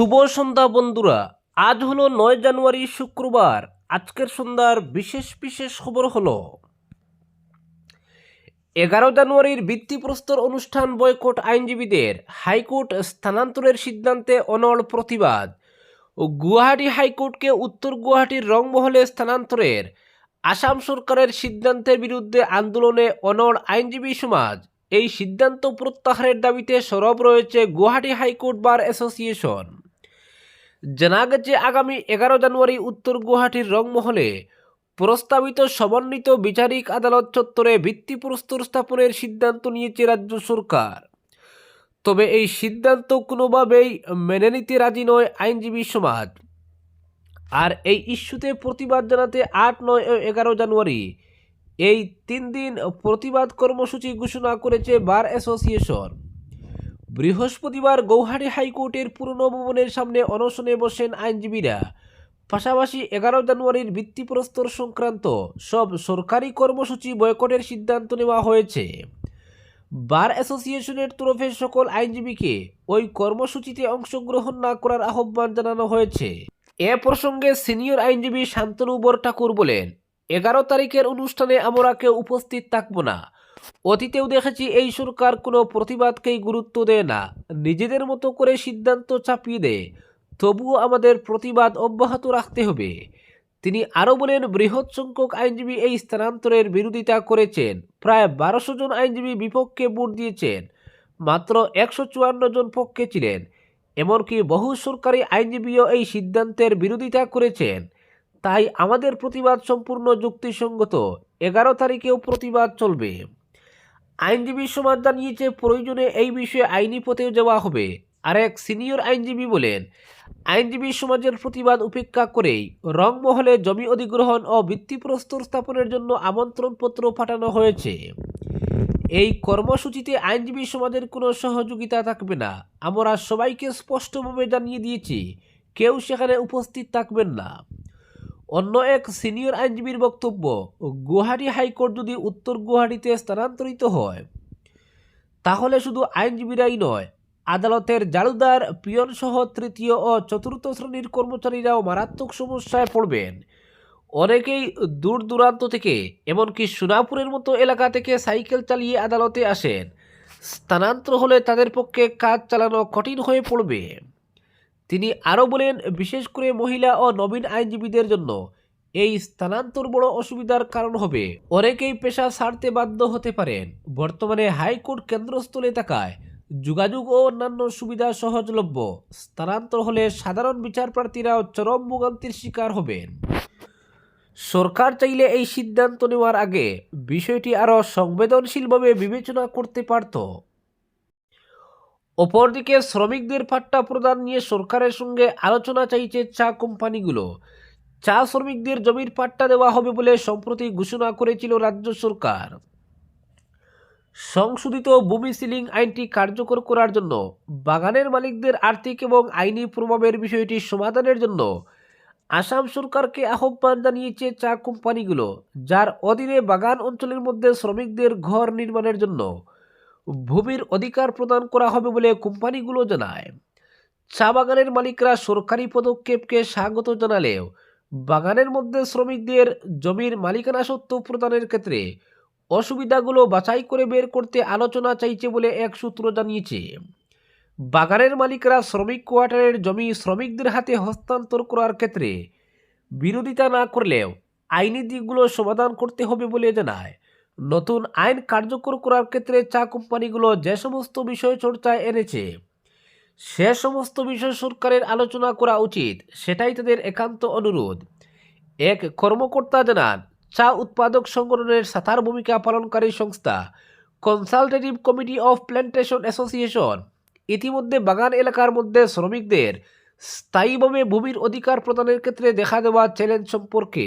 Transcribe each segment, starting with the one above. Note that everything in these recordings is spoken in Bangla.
শুভ সন্ধ্যা বন্ধুরা। আজ হলো নয় জানুয়ারি, শুক্রবার। আজকের সন্ধ্যার বিশেষ বিশেষ খবর হলো, এগারো জানুয়ারির ভিত্তিপ্রস্তর অনুষ্ঠান বয়কট আইনজীবীদের হাইকোর্ট স্থানান্তরের সিদ্ধান্তে অনড় প্রতিবাদ। ও গুয়াহাটি হাইকোর্টকে উত্তর গুয়াহাটির রংমহলে স্থানান্তরের আসাম সরকারের সিদ্ধান্তের বিরুদ্ধে আন্দোলনে অনড় আইনজীবী সমাজ। এই সিদ্ধান্ত প্রত্যাহারের দাবিতে সরব রয়েছে গুয়াহাটি হাইকোর্ট বার অ্যাসোসিয়েশন। জানা গেছে আগামী এগারো জানুয়ারি উত্তর গুয়াহাটির রংমহলে প্রস্তাবিত সমন্বিত বিচারিক আদালত চত্বরে ভিত্তিপ্রস্তর স্থাপনের সিদ্ধান্ত নিয়েছে রাজ্য সরকার। তবে এই সিদ্ধান্ত কোনোভাবেই মেনে নিতে রাজি নয় আইনজীবী সমাজ। আর এই ইস্যুতে প্রতিবাদ জানাতে আট, নয় ও এগারো জানুয়ারি এই তিন দিন প্রতিবাদ কর্মসূচি ঘোষণা করেছে বার অ্যাসোসিয়েশন। বৃহস্পতিবার গৌহাটি হাইকোর্টের পুরনো ভবনের সামনে অনশনে বসেন আইনজীবীরা। পাশাপাশি এগারো জানুয়ারির ভিত্তিপ্রস্তর সংক্রান্ত সব সরকারি কর্মসূচি বয়কটের সিদ্ধান্ত নেওয়া হয়েছে। বার অ্যাসোসিয়েশনের তরফে সকল আইনজীবীকে ওই কর্মসূচিতে অংশগ্রহণ না করার আহ্বান জানানো হয়েছে। এ প্রসঙ্গে সিনিয়র আইনজীবী শান্তনু বর ঠাকুর বলেন, এগারো তারিখের অনুষ্ঠানে আমরা কেউ উপস্থিত থাকব না। অতীতেও দেখেছি এই সরকার কোনো প্রতিবাদকেই গুরুত্ব দেয় না। নিজেদের মতো করে সিদ্ধান্ত চাপিয়ে দেয়। তবুও আমাদের প্রতিবাদ অব্যাহত রাখতে হবে। তিনি আরও বলেন, বৃহৎ সংখ্যক আইনজীবী এই স্থানান্তরের বিরোধিতা করেছেন। প্রায় বারোশো জন আইনজীবী বিপক্ষে ভোট দিয়েছেন। মাত্র একশো চুয়ান্ন জন পক্ষে ছিলেন। এমনকি বহু সরকারি আইনজীবীও এই সিদ্ধান্তের বিরোধিতা করেছেন। তাই আমাদের প্রতিবাদ সম্পূর্ণ যুক্তিসঙ্গত। এগারো তারিখেও প্রতিবাদ চলবে। আইনজীবী সমাজ জানিয়েছে, প্রয়োজনে এই বিষয়ে আইনি পথেও যাওয়া হবে। আর এক সিনিয়র আইনজীবী বলেন, আইনজীবী সমাজের প্রতিবাদ উপেক্ষা করেই রংমহলে জমি অধিগ্রহণ ও ভিত্তিপ্রস্তর স্থাপনের জন্য আমন্ত্রণপত্র পাঠানো হয়েছে। এই কর্মসূচিতে আইনজীবী সমাজের কোনো সহযোগিতা থাকবে না। আমরা সবাইকে স্পষ্টভাবে জানিয়ে দিয়েছি, কেউ সেখানে উপস্থিত থাকবেন না। অন্য এক সিনিয়র আইনজীবীর বক্তব্য, গুয়াহাটি হাইকোর্ট যদি উত্তর গুয়াহাটিতে স্থানান্তরিত হয়, তাহলে শুধু আইনজীবীরাই নয়, আদালতের জালুদার পিয়ন সহ তৃতীয় ও চতুর্থ শ্রেণির কর্মচারীরাও মারাত্মক সমস্যায় পড়বেন। অনেকেই দূর দূরান্ত থেকে, এমনকি সোনাপুরের মতো এলাকা থেকে সাইকেল চালিয়ে আদালতে আসেন। স্থানান্তর হলে তাদের পক্ষে কাজ চালানো কঠিন হয়ে পড়বে। তিনি আরও বলেন, বিশেষ করে মহিলা ও নবীন আইনজীবীদের জন্য এই স্থানান্তর বড় অসুবিধার কারণ হবে। অনেকেই পেশা ছাড়তে বাধ্য হতে পারেন। বর্তমানে হাইকোর্ট কেন্দ্রস্থলে থাকায় যোগাযোগ ও অন্যান্য সুবিধা সহজলভ্য। স্থানান্তর হলে সাধারণ বিচারপ্রার্থীরাও চরম ভোগান্তির শিকার হবেন। সরকার চাইলে এই সিদ্ধান্ত নেওয়ার আগে বিষয়টি আরও সংবেদনশীলভাবে বিবেচনা করতে পারত। অপরদিকে শ্রমিকদের পাট্টা প্রদান নিয়ে সরকারের সঙ্গে আলোচনা চাইছে চা কোম্পানিগুলো। চা শ্রমিকদের জমির পাট্টা দেওয়া হবে বলে সম্প্রতি ঘোষণা করেছিল রাজ্য সরকার। সংশোধিত ভূমি সিলিং আইনটি কার্যকর করার জন্য, বাগানের মালিকদের আর্থিক এবং আইনি প্রভাবের বিষয়টি সমাধানের জন্য আসাম সরকারকে আহ্বান জানিয়েছে চা কোম্পানিগুলো, যার অধীনে বাগান অঞ্চলের মধ্যে শ্রমিকদের ঘর নির্মাণের জন্য। ভূমির অধিকার প্রদান করা হবে বলে কোম্পানিগুলো জানায়। চা বাগানের মালিকরা সরকারি পদক্ষেপকে স্বাগত জানালেও বাগানের মধ্যে শ্রমিকদের জমির মালিকানা সত্ত্ব প্রদানের ক্ষেত্রে অসুবিধাগুলো বাছাই করে বের করতে আলোচনা চাইছে বলে এক সূত্র জানিয়েছে। বাগানের মালিকরা শ্রমিক কোয়ার্টারের জমি শ্রমিকদের হাতে হস্তান্তর করার ক্ষেত্রে বিরোধিতা না করলেও আইনি দিকগুলো সমাধান করতে হবে বলে জানায়। নতুন আইন কার্যকর করার ক্ষেত্রে চা কোম্পানিগুলো যে সমস্ত বিষয় চর্চায় এনেছে, সে সমস্ত বিষয় সরকারের আলোচনা করা উচিত, সেটাই তাদের একান্ত অনুরোধ। এক কর্মকর্তা জানান, চা উৎপাদক সংগঠনের সাঁতার ভূমিকা পালনকারী সংস্থা consultative committee of plantation association, ইতিমধ্যে বাগান এলাকার মধ্যে শ্রমিকদের স্থায়ীভাবে ভূমির অধিকার প্রদানের ক্ষেত্রে দেখা দেওয়া চ্যালেঞ্জ সম্পর্কে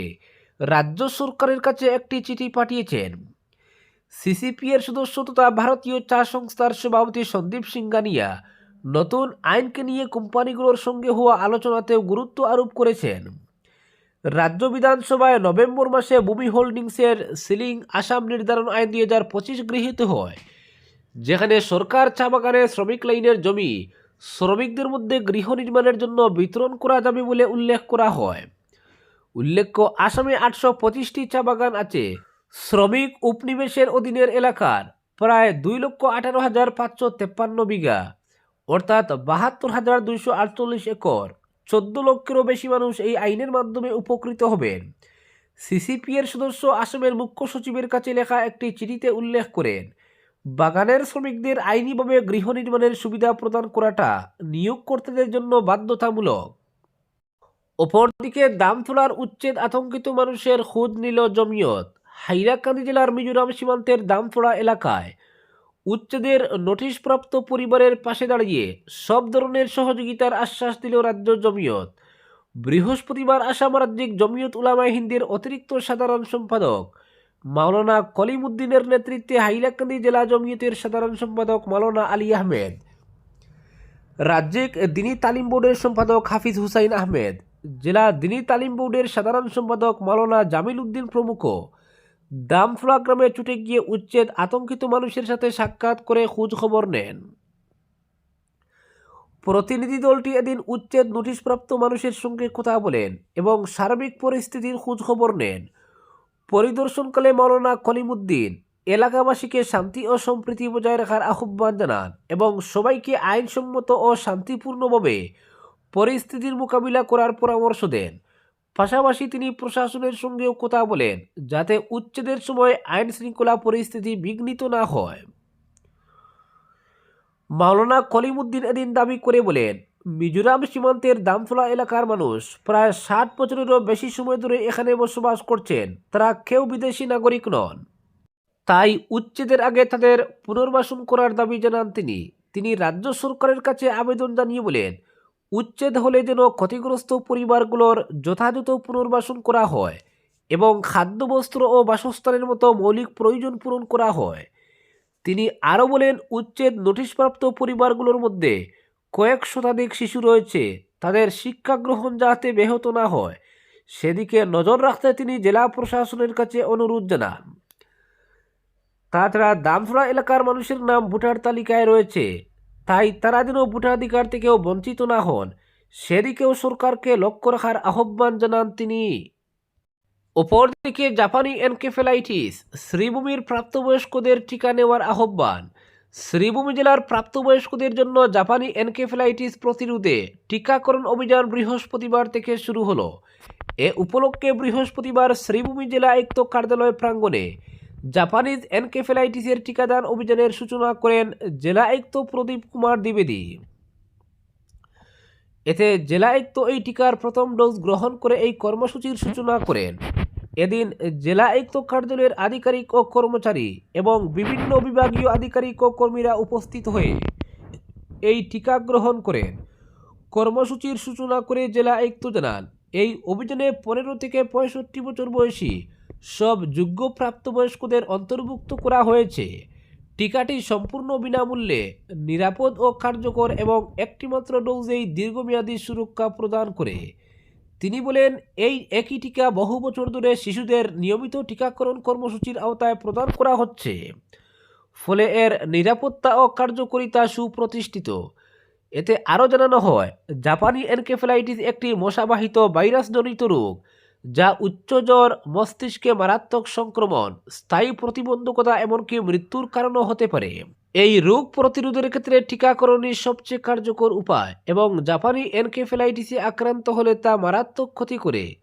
রাজ্য সরকারের কাছে একটি চিঠি পাঠিয়েছেন। সিসিপি এর সদস্য তথা ভারতীয় চা সংস্থার সভাপতি সন্দীপ সিংগানিয়া নতুন আইনকে নিয়ে কোম্পানিগুলোর সঙ্গে হওয়া আলোচনাতেও গুরুত্ব আরোপ করেছেন। রাজ্য বিধানসভায় নভেম্বর মাসে ভূমি হোল্ডিংসের সিলিং আসাম নির্ধারণ আইন দুই হাজার পঁচিশ গৃহীত হয়, যেখানে সরকার চা বাগানে শ্রমিক লাইনের জমি শ্রমিকদের মধ্যে গৃহ নির্মাণের জন্য বিতরণ করা যাবে বলে উল্লেখ করা হয়। উল্লেখ্য, আসামে আটশো পঁচিশটি চা বাগান আছে শ্রমিক উপনিবেশের অধীনের এলাকার প্রায় দুই লক্ষ আঠারো হাজার পাঁচশো তেপ্পান্ন বিঘা, অর্থাৎ বাহাত্তর হাজার দুইশো আটচল্লিশ একর, চোদ্দ লক্ষেরও বেশি মানুষ এই আইনের মাধ্যমে উপকৃত হবেন। সিসিপি এর সদস্য আসামের মুখ্য সচিবের কাছে লেখা একটি চিঠিতে উল্লেখ করেন, বাগানের শ্রমিকদের আইনিভাবে গৃহ নির্মাণের সুবিধা প্রদান করাটা নিয়োগকর্তাদের জন্য বাধ্যতামূলক। অপরদিকে দাম তোলার উচ্ছেদ আতঙ্কিত মানুষের খোঁজ নিল জমিয়ত। হাইলাকান্দি জেলার মিজোরাম সীমান্তের দামফোড়া এলাকায় উচ্ছেদের নোটিশপ্রাপ্ত পরিবারের পাশে দাঁড়িয়ে সব ধরনের সহযোগিতার আশ্বাস দিল রাজ্য জমিয়ত। বৃহস্পতিবার আসাম রাজ্যিক জমিয়ত উলামায় হিন্দের অতিরিক্ত সাধারণ সম্পাদক মাওলানা কলিমুদ্দিনের নেতৃত্বে হাইলাকান্দি জেলা জমিয়তের সাধারণ সম্পাদক মাওলানা আলী আহমেদ। রাজ্যিক দিনী তালিম বোর্ডের সম্পাদক হাফিজ হুসাইন আহমেদ। জেলা দিনী তালিম বোর্ডের সাধারণ সম্পাদক মাওলানা জামিল উদ্দিন প্রমুখ দামফুলা গ্রামে ছুটে গিয়ে উচ্ছেদ আতঙ্কিত মানুষের সাথে সাক্ষাৎ করে খোঁজ খবর নেন। প্রতিনিধি দলটি এদিন উচ্ছেদ নোটিশপ্রাপ্ত মানুষের সঙ্গে কথা বলেন এবং সার্বিক পরিস্থিতির খোঁজ খবর নেন। পরিদর্শনকালে মৌলানা কলিমুদ্দিন এলাকাবাসীকে শান্তি ও সম্প্রীতি বজায় রাখার আহ্বান জানান এবং সবাইকে আইনসম্মত ও শান্তিপূর্ণভাবে পরিস্থিতির মোকাবিলা করার পরামর্শ দেন। পাশাপাশি তিনি প্রশাসনের সঙ্গেও কথা বলেন, যাতে উচ্ছেদের সময় আইন শৃঙ্খলা পরিস্থিতি বিঘ্নিত না হয়। মাওলানা কলিমুদ্দিন এদিন দাবি করে বলেন, মিজোরাম সীমান্তের দামফলা এলাকার মানুষ প্রায় ষাট বছরেরও বেশি সময় ধরে এখানে বসবাস করছেন। তারা কেউ বিদেশি নাগরিক নন। তাই উচ্ছেদের আগে তাদের পুনর্বাসন করার দাবি জানান তিনি। তিনি রাজ্য সরকারের কাছে আবেদন জানিয়ে বলেন উচ্ছেদ হলে যেন ক্ষতিগ্রস্ত পরিবারগুলোর যথাযথ পুনর্বাসন করা হয় এবং খাদ্যবস্ত্র ও বাসস্থানের মতো মৌলিক প্রয়োজন পূরণ করা হয়। তিনি আরও বলেন, উচ্ছেদ নোটিশপ্রাপ্ত পরিবারগুলোর মধ্যে কয়েক শতাধিক শিশু রয়েছে, তাদের শিক্ষা গ্রহণ যাতে ব্যাহত না হয়। সেদিকে নজর রাখতে তিনি জেলা প্রশাসনের কাছে অনুরোধ জানান। তাছাড়া দামফড়া এলাকার মানুষের নাম ভোটার তালিকায় রয়েছে। তাই তারা যেন ভোটাধিকার থেকেও বঞ্চিত না হন। সেদিকেও সরকারকে লক্ষ্য রাখার আহ্বান জানান তিনি। অপরদিকে জাপানি এনকেফেলাইটিস শ্রীভূমির প্রাপ্তবয়স্কদের টিকা নেওয়ার আহ্বান। শ্রীভূমি জেলার প্রাপ্তবয়স্কদের জন্য জাপানি এনকেফেলাইটিস প্রতিরোধে টিকাকরণ অভিযান বৃহস্পতিবার থেকে শুরু হলো। এ উপলক্ষে বৃহস্পতিবার শ্রীভূমি জেলা আয়ুক্ত কার্যালয় প্রাঙ্গণে জাপানিজ এনকেফেলাইটিসের টিকাদান অভিযানের সূচনা করেন জেলা আয়ুক্ত প্রদীপ কুমার দ্বিবেদী। এতে জেলা আয়ুক্ত এই টিকার প্রথম ডোজ গ্রহণ করে এই কর্মসূচির সূচনা করেন। এদিন জেলা আয়ুক্ত কার্যালয়ের আধিকারিক ও কর্মচারী এবং বিভিন্ন বিভাগীয় আধিকারিক ও কর্মীরা উপস্থিত হয়ে এই টিকা গ্রহণ করেন। কর্মসূচির সূচনা করে জেলা আয়ুক্ত জানান, এই অভিযানে পনেরো থেকে পঁয়ষট্টি বছর বয়সী সব যোগ্য প্রাপ্তবয়স্কদের অন্তর্ভুক্ত করা হয়েছে। টিকাটি সম্পূর্ণ বিনামূল্যে, নিরাপদ ও কার্যকর এবং একটিমাত্র ডোজেই দীর্ঘমেয়াদী সুরক্ষা প্রদান করে। তিনি বলেন, এই একই টিকা বহু বছর ধরে শিশুদের নিয়মিত টিকাকরণ কর্মসূচির আওতায় প্রদান করা হচ্ছে। ফলে এর নিরাপত্তা ও কার্যকরিতা সুপ্রতিষ্ঠিত। এতে আরও জানানো হয়, জাপানি এনকেফেলাইটিস একটি মশাবাহিত ভাইরাসজনিত রোগ। যা উচ্চ জ্বর, মস্তিষ্কে মারাত্মক সংক্রমণ, স্থায়ী প্রতিবন্ধকতা এমনকি মৃত্যুর কারণও হতে পারে। এই রোগ প্রতিরোধের ক্ষেত্রে টিকাকরণই সবচেয়ে কার্যকর উপায় এবং জাপানি এনকেফেলাইটিসে আক্রান্ত হলে তা মারাত্মক ক্ষতি করে।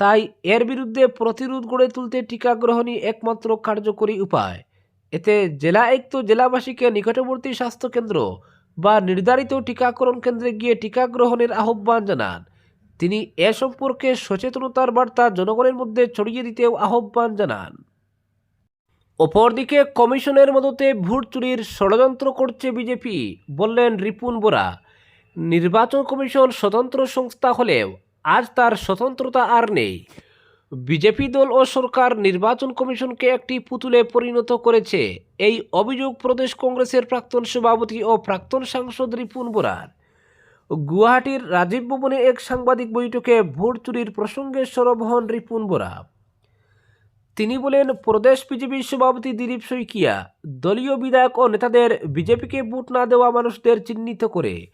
তাই এর বিরুদ্ধে প্রতিরোধ গড়ে তুলতে টিকা গ্রহণই একমাত্র কার্যকরী উপায়। এতে জেলা আয়ুক্ত জেলাবাসীকে নিকটবর্তী স্বাস্থ্যকেন্দ্র বা নির্ধারিত টিকাকরণ কেন্দ্রে গিয়ে টিকা গ্রহণের আহ্বান জানান। তিনি এ সম্পর্কে সচেতনতার বার্তা জনগণের মধ্যে ছড়িয়ে দিতেও আহ্বান জানান। অপরদিকে কমিশনের মদতে ভোট চুরির ষড়যন্ত্র করছে বিজেপি, বললেন রিপুন বোরা। নির্বাচন কমিশন স্বতন্ত্র সংস্থা হলেও আজ তার স্বতন্ত্রতা আর নেই। বিজেপি দল ও সরকার নির্বাচন কমিশনকে একটি পুতুলে পরিণত করেছে। এই অভিযোগ প্রদেশ কংগ্রেসের প্রাক্তন সভাপতি ও প্রাক্তন সাংসদ রিপুন বোরার। গুয়াহাটির রাজীব ভবনে এক সাংবাদিক বৈঠকে ভোট চুরির প্রসঙ্গে সরব হন রিপুন বোরা। তিনি বলেন, প্রদেশ বিজেপির সভাপতি দিলীপ শইকিয়া, দলীয় বিধায়ক ও নেতাদের বিজেপিকে ভোট না দেওয়া মানুষদের চিহ্নিত করে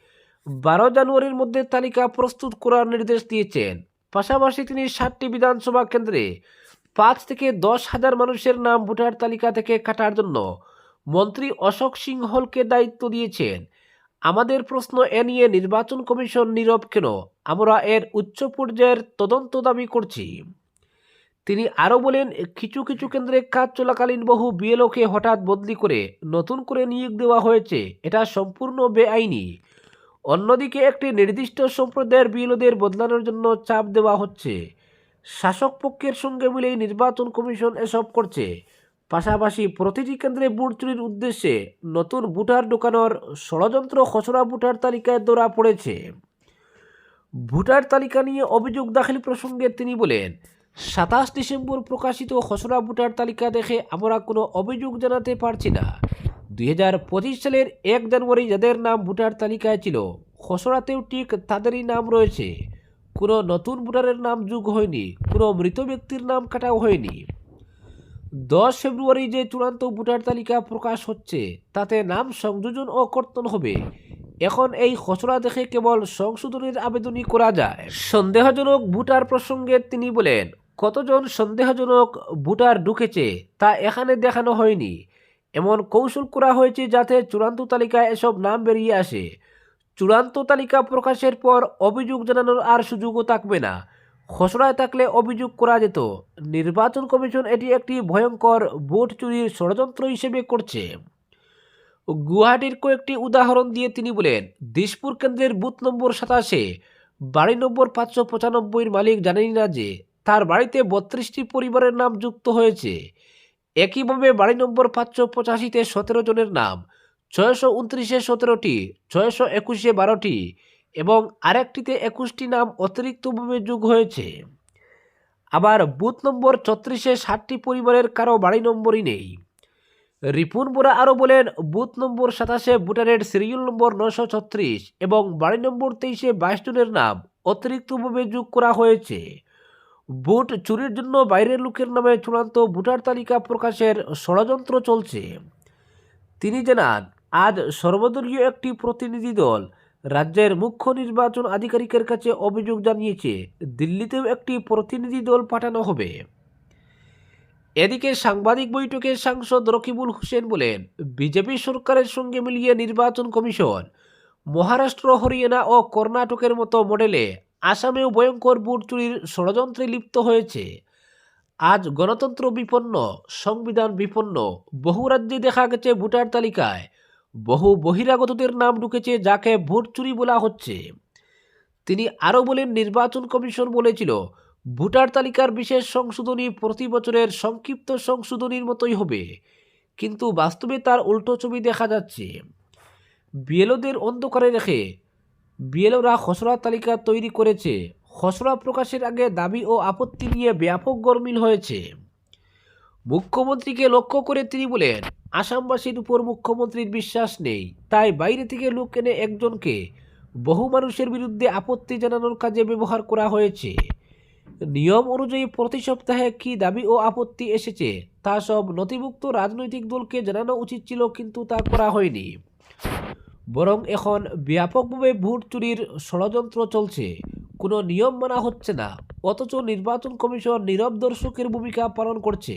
বারো জানুয়ারির মধ্যে তালিকা প্রস্তুত করার নির্দেশ দিয়েছেন। পাশাপাশি তিনি সাতটি বিধানসভা কেন্দ্রে পাঁচ থেকে দশ হাজার মানুষের নাম ভোটার তালিকা থেকে কাটার জন্য মন্ত্রী অশোক সিংহলকে দায়িত্ব দিয়েছেন। আমাদের প্রশ্ন এ নিয়ে নির্বাচন কমিশন নীরব কেন? আমরা এর উচ্চ পর্যায়ের তদন্ত দাবি করছি। তিনি আরও বলেন, কিছু কিছু কেন্দ্রে কাজ চলাকালীন বহু বিএলওকে হঠাৎ বদলি করে নতুন করে নিয়োগ দেওয়া হয়েছে। এটা সম্পূর্ণ বেআইনি। অন্যদিকে একটি নির্দিষ্ট সম্প্রদায়ের বিএলওদের বদলানোর জন্য চাপ দেওয়া হচ্ছে। শাসক পক্ষের সঙ্গে মিলেই নির্বাচন কমিশন এসব করছে। পাশাপাশি প্রতিটি কেন্দ্রে ভোট চুরির উদ্দেশ্যে নতুন ভোটার ঢোকানোর ষড়যন্ত্র খসড়া ভোটার তালিকায় ধরা পড়েছে। ভোটার তালিকা নিয়ে অভিযোগ দাখিল প্রসঙ্গে তিনি বলেন, সাতাশ ডিসেম্বর প্রকাশিত খসড়া ভোটার তালিকা দেখে আমরা কোনো অভিযোগ জানাতে পারছি না। দুই হাজার পঁচিশ সালের এক জানুয়ারি যাদের নাম ভোটার তালিকায় ছিল, খসড়াতেও ঠিক তাদেরই নাম রয়েছে। কোনো নতুন ভোটারের নাম যোগ হয়নি, কোনো মৃত ব্যক্তির নাম কাটাও হয়নি। দশ ফেব্রুয়ারি যে চূড়ান্ত ভোটার তালিকা প্রকাশ হচ্ছে, তাতে নাম সংযোজন ও কর্তন হবে। এখন এই খসড়া দেখে কেবল সংশোধনের আবেদনই করা যায়। সন্দেহজনক ভোটার প্রসঙ্গে তিনি বলেন, কতজন সন্দেহজনক ভোটার ঢুকেছে তা এখানে দেখানো হয়নি। এমন কৌশল করা হয়েছে যাতে চূড়ান্ত তালিকায় এসব নাম বেরিয়ে আসে। চূড়ান্ত তালিকা প্রকাশের পর অভিযোগ জানানোর আর সুযোগও থাকবে না। খসড়ায় থাকলে অভিযোগ করা যেত, নির্বাচন কমিশন এটি একটি ভয়ঙ্কর ভোট চুরির ষড়যন্ত্র হিসেবে করছে। গুয়াহাটির কয়েকটি উদাহরণ দিয়ে তিনি বলেন দিশপুর কেন্দ্রের বুথ নম্বর সাতাশে বাড়ি নম্বর পাঁচশো পঁচানব্বইয়ের মালিক জানেনই না যে তার বাড়িতে বত্রিশটি পরিবারের নাম যুক্ত হয়েছে। একইভাবে বাড়ি নম্বর পাঁচশো পঁচাশিতে সতেরো জনের নাম, ছয়শো উনত্রিশে সতেরোটি, ছয়শো একুশে বারোটি এবং আরেকটিতে একুশটি নাম অতিরিক্তভাবে যোগ হয়েছে। আবার বুথ নম্বর ছত্রিশে ষাটটি পরিবারের কারও বাড়ি নম্বরই নেই। রিপুন বোরা আরও বলেন, বুথ নম্বর সাতাশে ভোটারের সিরিয়াল নম্বর নশো ছত্রিশ এবং বাড়ি নম্বর তেইশে বাইশ জনের নাম অতিরিক্তভাবে যোগ করা হয়েছে। ভোট চুরির জন্য বাইরের লোকের নামে চূড়ান্ত ভোটার তালিকা প্রকাশের ষড়যন্ত্র চলছে। তিনি জানান, আজ সর্বদলীয় একটি প্রতিনিধি দল রাজ্যের মুখ্য নির্বাচন আধিকারিকের কাছে অভিযোগ জানিয়েছে, দিল্লিতেও একটি প্রতিনিধি দল পাঠানো হবে। এদিকে সাংবাদিক বৈঠকে সাংসদ রকিবুল হোসেন বলেন, বিজেপি সরকারের সঙ্গে মিলিয়ে নির্বাচন কমিশন মহারাষ্ট্র, হরিয়ানা ও কর্ণাটকের মতো মডেলে আসামেও ভয়ঙ্কর বুট চুরির ষড়যন্ত্রে লিপ্ত হয়েছে। আজ গণতন্ত্র বিপন্ন, সংবিধান বিপন্ন, বহু রাজ্যে দেখা গেছে ভোটার তালিকায় বহু বহিরাগতদের নাম ঢুকেছে যাকে ভোট চুরি বলা হচ্ছে। তিনি আরও বলেন, নির্বাচন কমিশন বলেছিল, ভোটার তালিকার বিশেষ সংশোধনী প্রতি বছরের সংক্ষিপ্ত সংশোধনীর মতোই হবে। কিন্তু বাস্তবে তার উল্টো ছবি দেখা যাচ্ছে। বিএলওদের অন্ধকারে রেখে বিএলওরা খসড়া তালিকা তৈরি করেছে। খসড়া প্রকাশের আগে দাবি ও আপত্তি নিয়ে ব্যাপক গরমিল হয়েছে। মুখ্যমন্ত্রীকে লক্ষ্য করে তিনি বলেন, আসামবাসীর উপর মুখ্যমন্ত্রীর বিশ্বাস নেই। তাই বাইরে থেকে লোক এনে একজনকে বহু মানুষের বিরুদ্ধে আপত্তি জানানোর কাজে ব্যবহার করা হয়েছে। নিয়ম অনুযায়ী প্রতি সপ্তাহে কি দাবি ও আপত্তি এসেছে, তা সব নথিভুক্ত রাজনৈতিক দলকে জানানো উচিত ছিল, কিন্তু তা করা হয়নি। বরং এখন ব্যাপকভাবে ভোট চুরির ষড়যন্ত্র চলছে। কোনো নিয়ম মানা হচ্ছে না, অথচ নির্বাচন কমিশন নীরব দর্শকের ভূমিকা পালন করছে।